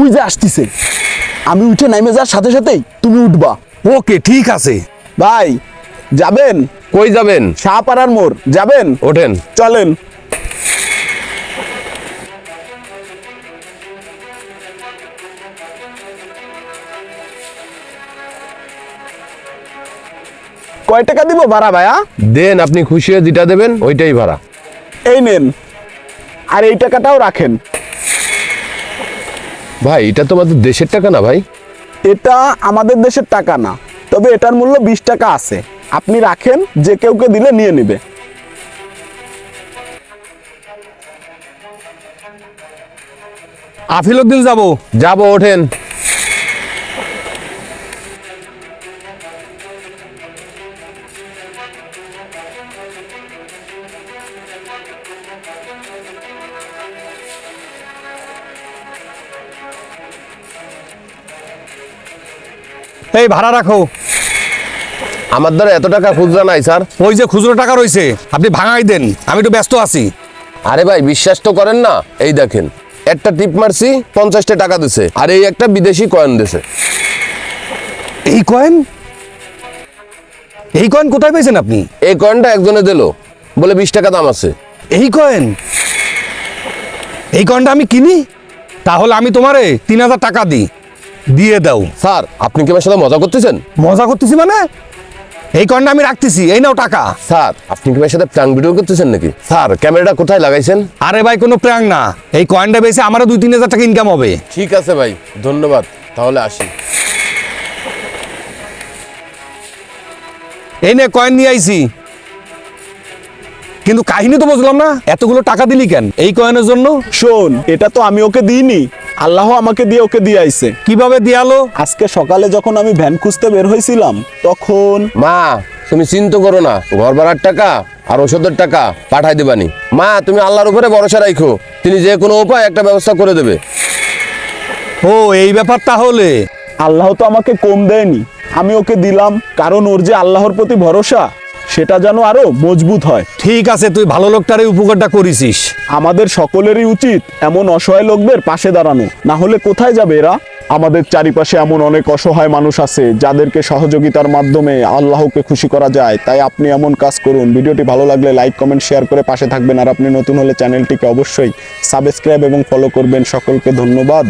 We যে আসতিছে। আমি উঠে নাইমে যাওয়ার সাথে সাথেই তুমি উঠবা। ওকে ঠিক আছে। ভাই যাবেন? কই যাবেন? শাহপাড়ার মোড়। যাবেন? ওঠেন। চলেন। কয় টাকা দিব ভাড়া ভাইয়া? দেন আপনি খুশি হয়ে যেটা দেবেন ওইটাই ভাড়া। এই নেন। আর এই টাকাটাও রাখেন। ভাই এটা তো আমাদের দেশের টাকা না ভাই? এটা আমাদের দেশের টাকা না তবে এটার মূল্য বিশ টাকা আছে। আপনি রাখেন যে কেউকে দিলে নিয়ে নেবে। আফিল উদ্দিন যাব। যাব ওঠেন। এই ভাড়া রাখো। আমার দ্বারা এত টাকা খুচরা নাই স্যার। ওই যে খুচরো টাকা রয়েছে আপনি ভাঙাই দেন আমি একটু ব্যস্ত আছি। আরে ভাই বিশ্বাস তো করেন না। এই দেখেন একটা টিপ মারছি পঞ্চাশটা টাকা দিছে আর এই একটা বিদেশি কয়েন দিছে। এই কয়েন? এই কয়েন কোথায় পেয়েছেন আপনি? এই কয়েনটা একজনে দিল বলে বিশ টাকা দাম আছে। এই কয়েন? এই কয়েনটা আমি কিনি? তাহলে আমি তোমারে তিন হাজার টাকা দিই। দিয়ে দাও। স্যার আপনি কি আমার সাথে মজা করতেছেন? মজা করতেছি মানে? এই কয়েনটা আমি রাখতেছি এই নাও টাকা। স্যার আপনি কি আমার সাথে প্রাং ভিডিও করতেছেন নাকি? স্যার ক্যামেরাটা কোথায় লাগাইছেন? আরে ভাই কোনো প্রাং না। এই কয়েনটা বেশি আমারও দুই তিন হাজার টাকা ইনকাম হবে। ঠিক আছে ভাই ধন্যবাদ। তাহলে আসি। এই নে কয়েন নিয়ে আইছি। কিন্তু কাহিনী তো বুঝলাম না এতগুলো টাকা দিলি কেন? এই কয়েনের জন্য? শোন এটা তো আমি ওকে দিইনি। আল্লাহ আমাকে দিয়ে ওকে দিয়ে আইছে। কীভাবে দিয়ালো? আজকে সকালে যখন আমি ভ্যান খুঁজতে বের হয়েছিলাম তখন মা তুমি চিন্তা করো না। ঘর ভাড়ার টাকা আর ওষুধের টাকা পাঠাই দেবানি। মা তুমি আল্লাহর উপরে ভরসা রাখো তিনি যে কোনো উপায় একটা ব্যবস্থা করে দেবে। ও এই ব্যাপার তাহলে? আল্লাহ তো আমাকে কম দেয়নি। আমি ওকে দিলাম কারণ ওর যে আল্লাহর প্রতি ভরসা সেটা যেন আরও মজবুত হয়। ঠিক আছে তুই ভালো লোকটার এই উপকারটা করেছিস আমাদের সকলেরই উচিত এমন অসহায় লোকদের পাশে দাঁড়ানো। না হলে কোথায় যাবে এরা? আমাদের চারিপাশে এমন অনেক অসহায় মানুষ আছে যাদেরকে সহযোগিতার মাধ্যমে আল্লাহকে খুশি করা যায়। তাই আপনি এমন কাজ করুন। ভিডিওটি ভালো লাগলে লাইক কমেন্ট শেয়ার করে পাশে থাকবেন। আর আপনি নতুন হলে চ্যানেলটিকে অবশ্যই সাবস্ক্রাইব এবং ফলো করবেন। সকলকে ধন্যবাদ।